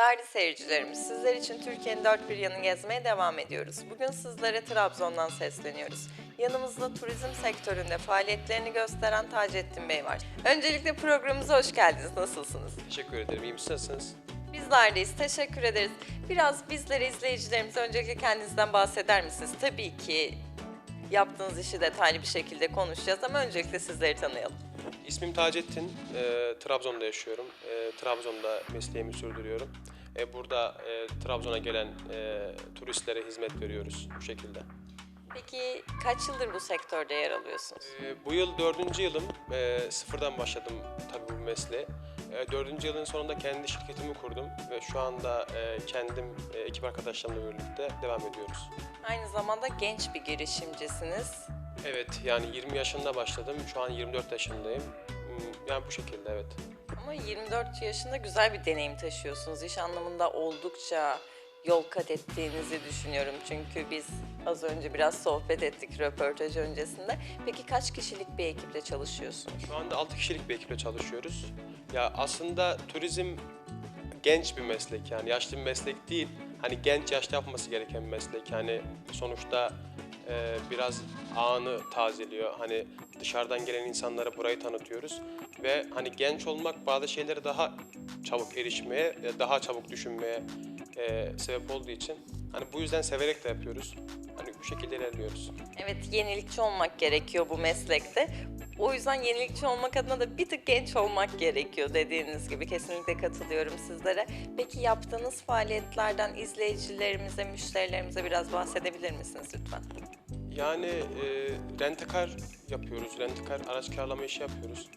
Değerli seyircilerimiz, sizler için Türkiye'nin dört bir yanını gezmeye devam ediyoruz. Bugün sizlere Trabzon'dan sesleniyoruz. Yanımızda turizm sektöründe faaliyetlerini gösteren Taceddin Bey var. Öncelikle programımıza hoş geldiniz. Nasılsınız? Teşekkür ederim. İyi misiniz? Nasılsınız? Bizler deyiz. Teşekkür ederiz. Biraz bizlere, izleyicilerimize öncelikle kendinizden bahseder misiniz? Tabii ki yaptığınız işi detaylı bir şekilde konuşacağız ama öncelikle sizleri tanıyalım. İsmim Taceddin. E, Trabzon'da yaşıyorum. E, Trabzon'da mesleğimi sürdürüyorum. E, burada e, Trabzon'a gelen e, turistlere hizmet veriyoruz bu şekilde. Peki kaç yıldır bu sektörde yer alıyorsunuz? E, bu yıl dördüncü yılım. E, sıfırdan başladım tabii bu mesleğe. E, dördüncü yılın sonunda kendi şirketimi kurdum ve şu anda e, kendim e, ekip arkadaşlarımla birlikte devam ediyoruz. Aynı zamanda genç bir girişimcisiniz. Evet yani 20 yaşında başladım. Şu an 24 yaşındayım. Yani bu şekilde evet. Ama 24 yaşında güzel bir deneyim taşıyorsunuz. İş anlamında oldukça yol kat ettiğinizi düşünüyorum. Çünkü biz az önce biraz sohbet ettik röportaj öncesinde. Peki kaç kişilik bir ekiple çalışıyorsunuz? Şu anda 6 kişilik bir ekiple çalışıyoruz. Ya aslında turizm genç bir meslek yani yaşlı bir meslek değil. Hani genç yaşta yapması gereken bir meslek. Yani sonuçta e, biraz anı tazeliyor. Hani dışarıdan gelen insanlara burayı tanıtıyoruz. Ve hani genç olmak bazı şeylere daha çabuk erişmeye, e, daha çabuk düşünmeye e, sebep olduğu için hani bu yüzden severek de yapıyoruz. Hani bu şekilde ilerliyoruz. Evet yenilikçi olmak gerekiyor bu meslekte. O yüzden yenilikçi olmak adına da bir tık genç olmak gerekiyor dediğiniz gibi. Kesinlikle katılıyorum sizlere. Peki yaptığınız faaliyetlerden izleyicilerimize, müşterilerimize biraz bahsedebilir misiniz lütfen? Yani e, rentekar yapıyoruz, rentekar araç kiralama işi yapıyoruz.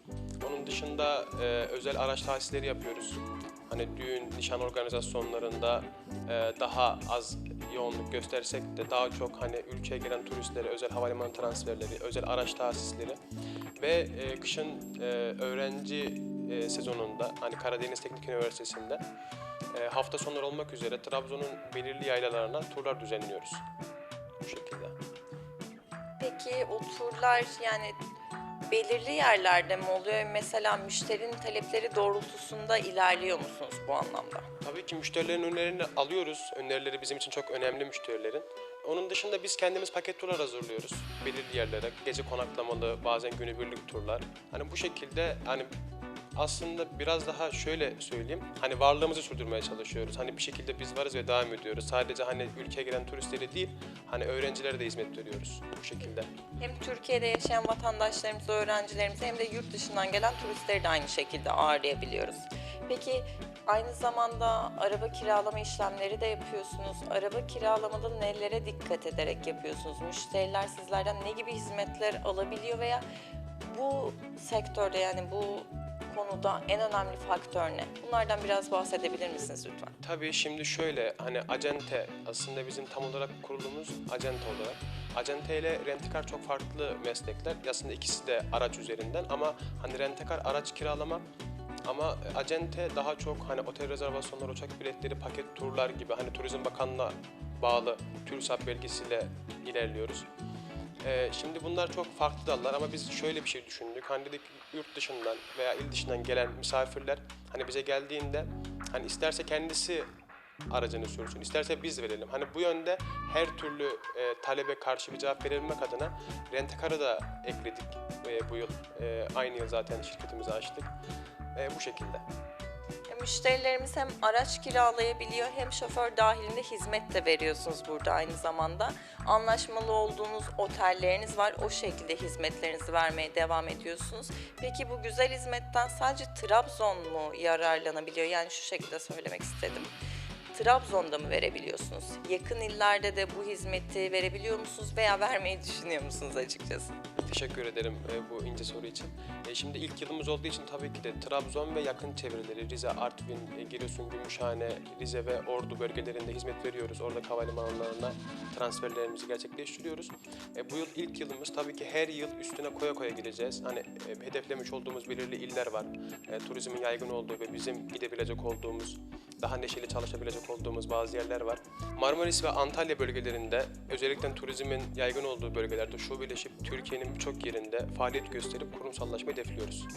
Onun dışında e, özel araç tahsisleri yapıyoruz. Hani düğün, nişan organizasyonlarında e, daha az yoğunluk göstersek de daha çok hani ülkeye gelen turistlere özel havalimanı transferleri, özel araç tahsisleri ve e, kışın e, öğrenci e, sezonunda hani Karadeniz Teknik Üniversitesi'nde e, hafta sonları olmak üzere Trabzon'un belirli yaylalarına turlar düzenliyoruz. Bu şekilde. Peki o turlar yani belirli yerlerde mi oluyor? Mesela müşterinin talepleri doğrultusunda ilerliyor musunuz bu anlamda? Tabii ki müşterilerin önerilerini alıyoruz. Önerileri bizim için çok önemli müşterilerin. Onun dışında biz kendimiz paket turlar hazırlıyoruz. Belirli yerlere, gece konaklamalı, bazen günübirlik turlar. Hani bu şekilde hani aslında biraz daha şöyle söyleyeyim. Hani varlığımızı sürdürmeye çalışıyoruz. Hani bir şekilde biz varız ve devam ediyoruz. Sadece hani ülkeye gelen turistleri değil, hani öğrencilere de hizmet veriyoruz bu şekilde. Hem Türkiye'de yaşayan vatandaşlarımızı, öğrencilerimizi hem de yurt dışından gelen turistleri de aynı şekilde ağırlayabiliyoruz. Peki aynı zamanda araba kiralama işlemleri de yapıyorsunuz. Araba kiralamada nelere dikkat ederek yapıyorsunuz? Müşteriler sizlerden ne gibi hizmetler alabiliyor veya bu sektörde yani bu konuda en önemli faktör ne? Bunlardan biraz bahsedebilir misiniz lütfen? Tabii şimdi şöyle hani acente aslında bizim tam olarak kurulumuz acente olarak. Acente ile rentekar çok farklı meslekler. Aslında ikisi de araç üzerinden ama hani rentekar araç kiralama ama acente daha çok hani otel rezervasyonları, uçak biletleri, paket turlar gibi hani Turizm Bakanlığı'na bağlı TÜRSAP belgesiyle ilerliyoruz. Ee, şimdi bunlar çok farklı dallar ama biz şöyle bir şey düşündük. Hani dedik yurt dışından veya il dışından gelen misafirler hani bize geldiğinde hani isterse kendisi aracını sürsün, isterse biz verelim. Hani bu yönde her türlü e, talebe karşı bir cevap verebilmek adına rentekarı da ekledik e, bu yıl. E, aynı yıl zaten şirketimizi açtık. E, bu şekilde. Müşterilerimiz hem araç kiralayabiliyor hem şoför dahilinde hizmet de veriyorsunuz burada aynı zamanda. Anlaşmalı olduğunuz otelleriniz var. O şekilde hizmetlerinizi vermeye devam ediyorsunuz. Peki bu güzel hizmetten sadece Trabzon mu yararlanabiliyor? Yani şu şekilde söylemek istedim. Trabzon'da mı verebiliyorsunuz? Yakın illerde de bu hizmeti verebiliyor musunuz veya vermeyi düşünüyor musunuz açıkçası? Teşekkür ederim e, bu ince soru için. E, şimdi ilk yılımız olduğu için tabii ki de Trabzon ve yakın çevreleri Rize, Artvin, e, Giresun, Gümüşhane, Rize ve Ordu bölgelerinde hizmet veriyoruz. Orada havalimanlarına transferlerimizi gerçekleştiriyoruz. Bu yıl ilk yılımız tabii ki her yıl üstüne koya koya gideceğiz. Hani hedeflemiş olduğumuz belirli iller var. Turizmin yaygın olduğu ve bizim gidebilecek olduğumuz, daha neşeli çalışabilecek olduğumuz bazı yerler var. Marmaris ve Antalya bölgelerinde özellikle turizmin yaygın olduğu bölgelerde şubeleşip Türkiye'nin birçok yerinde faaliyet gösterip kurumsallaşmayı hedefliyoruz.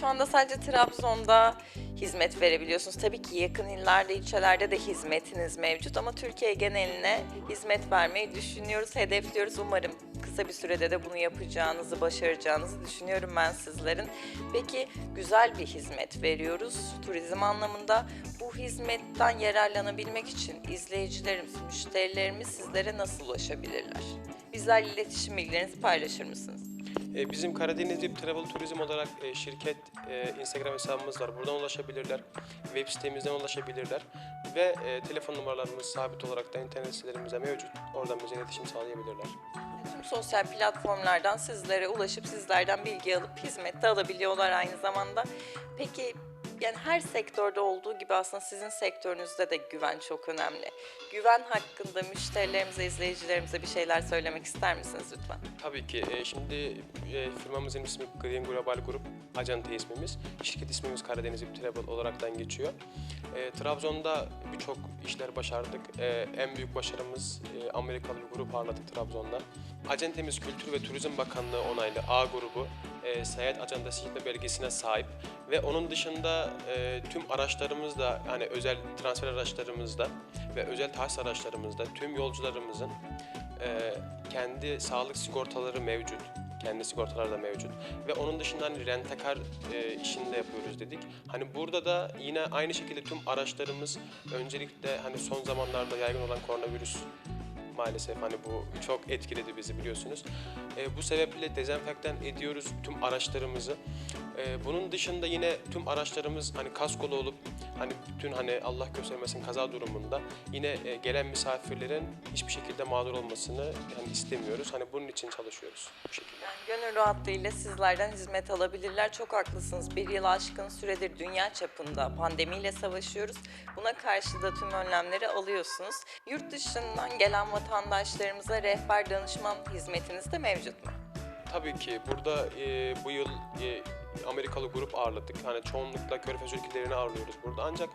Şu anda sadece Trabzon'da hizmet verebiliyorsunuz. Tabii ki yakın illerde, ilçelerde de hizmetiniz mevcut ama Türkiye geneline hizmet vermeyi düşünüyoruz, hedefliyoruz. Umarım kısa bir sürede de bunu yapacağınızı, başaracağınızı düşünüyorum ben sizlerin. Peki güzel bir hizmet veriyoruz turizm anlamında. Bu hizmetten yararlanabilmek için izleyicilerimiz, müşterilerimiz sizlere nasıl ulaşabilirler? Bizlerle iletişim bilgilerinizi paylaşır mısınız? E, Bizim Karadeniz Dip Travel Turizm olarak e, şirket e, Instagram hesabımız var. Buradan ulaşabilirler. Web sitemizden ulaşabilirler. Ve telefon numaralarımız sabit olarak da internet sitelerimizde mevcut. Oradan bize iletişim sağlayabilirler. Tüm sosyal platformlardan sizlere ulaşıp sizlerden bilgi alıp hizmet de alabiliyorlar aynı zamanda. Peki yani her sektörde olduğu gibi aslında sizin sektörünüzde de güven çok önemli. Güven hakkında müşterilerimize, izleyicilerimize bir şeyler söylemek ister misiniz lütfen? Tabii ki. e, Şimdi e, firmamızın ismi Green Global Group. Acente ismimiz. Şirket ismimiz Karadeniz Dip Travel olaraktan geçiyor. E, Trabzon'da birçok işler başardık. E, en büyük başarımız e, Amerikalı bir grup ağırladık Trabzon'da. Acentemiz Kültür ve Turizm Bakanlığı onaylı A grubu e, seyahat ajandası işletme belgesine sahip ve onun dışında e, tüm araçlarımız da hani özel transfer araçlarımızda ve özel tahsis araçlarımızda tüm yolcularımızın e, kendi sağlık sigortaları mevcut. Kendi sigortaları da mevcut. Ve onun dışında hani rentekar e, işini de yapıyoruz dedik. Hani burada da yine aynı şekilde tüm araçlarımız öncelikle hani son zamanlarda yaygın olan koronavirüs maalesef hani bu çok etkiledi bizi biliyorsunuz. E, bu sebeple dezenfektan ediyoruz tüm araçlarımızı. E, bunun dışında yine tüm araçlarımız hani kaskolu olup hani bütün hani Allah göstermesin kaza durumunda yine e, gelen misafirlerin hiçbir şekilde mağdur olmasını yani istemiyoruz. Hani bunun için çalışıyoruz bu şekilde. Yani gönül rahatlığıyla sizlerden hizmet alabilirler. Çok haklısınız. Bir yıl aşkın süredir dünya çapında pandemiyle savaşıyoruz. Buna karşı da tüm önlemleri alıyorsunuz. Yurt dışından gelen vatandaşlarımıza rehber danışman hizmetiniz de mevcut mu? Tabii ki burada e, bu yıl e, Amerikalı grup ağırladık. Hani çoğunlukla Körfez ülkelerini ağırlıyoruz burada. Ancak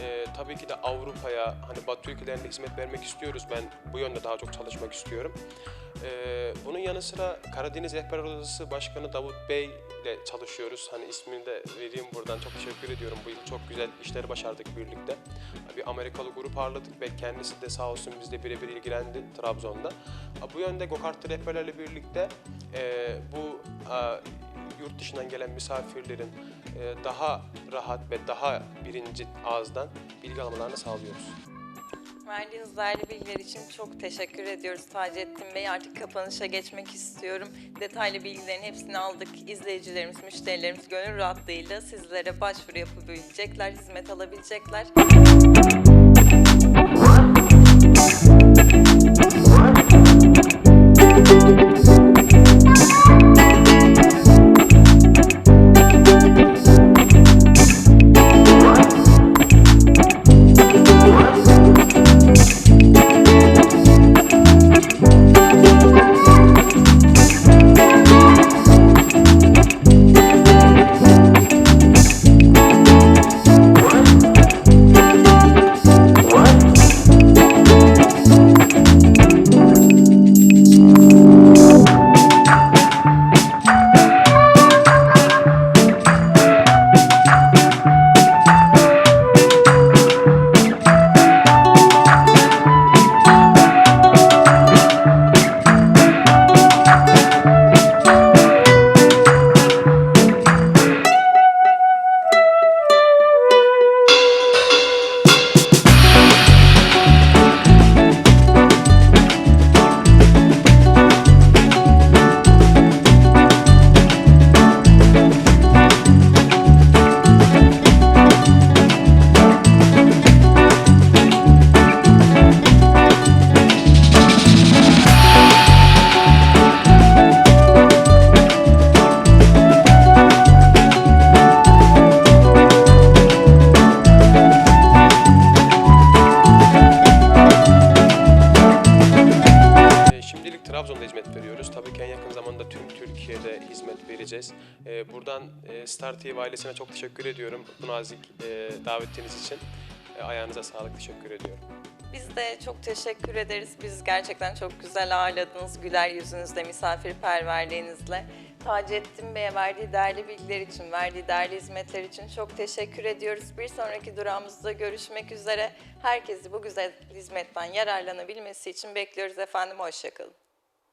e, tabii ki de Avrupa'ya, hani Batı ülkelerine hizmet vermek istiyoruz. Ben bu yönde daha çok çalışmak istiyorum. E, bunun yanı sıra Karadeniz Rehber Odası Başkanı Davut Bey ile çalışıyoruz. Hani ismini de vereyim buradan. Çok teşekkür ediyorum. Bu yıl çok güzel işler başardık birlikte. Bir Amerikalı grup ağırladık ve kendisi de sağ olsun bizle birebir ilgilendi Trabzon'da. Bu yönde Gokartlı rehberlerle birlikte e, bu e, yurt dışından gelen misafirlerin e, daha rahat ve daha birinci ağızdan bilgi almalarını sağlıyoruz. Verdiğiniz değerli bilgiler için çok teşekkür ediyoruz Taceddin Bey. Artık kapanışa geçmek istiyorum. Detaylı bilgilerin hepsini aldık. İzleyicilerimiz, müşterilerimiz gönül rahatlığıyla sizlere başvuru yapabilecekler, hizmet alabilecekler. E, Star TV ailesine çok teşekkür ediyorum bu nazik e, davetiniz için. E, Ayağınıza sağlık, teşekkür ediyorum. Biz de çok teşekkür ederiz. Biz gerçekten çok güzel ağırladınız güler yüzünüzle, misafirperverliğinizle. Taceddin Bey'e verdiği değerli bilgiler için, verdiği değerli hizmetler için çok teşekkür ediyoruz. Bir sonraki durağımızda görüşmek üzere. Herkesi bu güzel hizmetten yararlanabilmesi için bekliyoruz efendim. Hoşçakalın.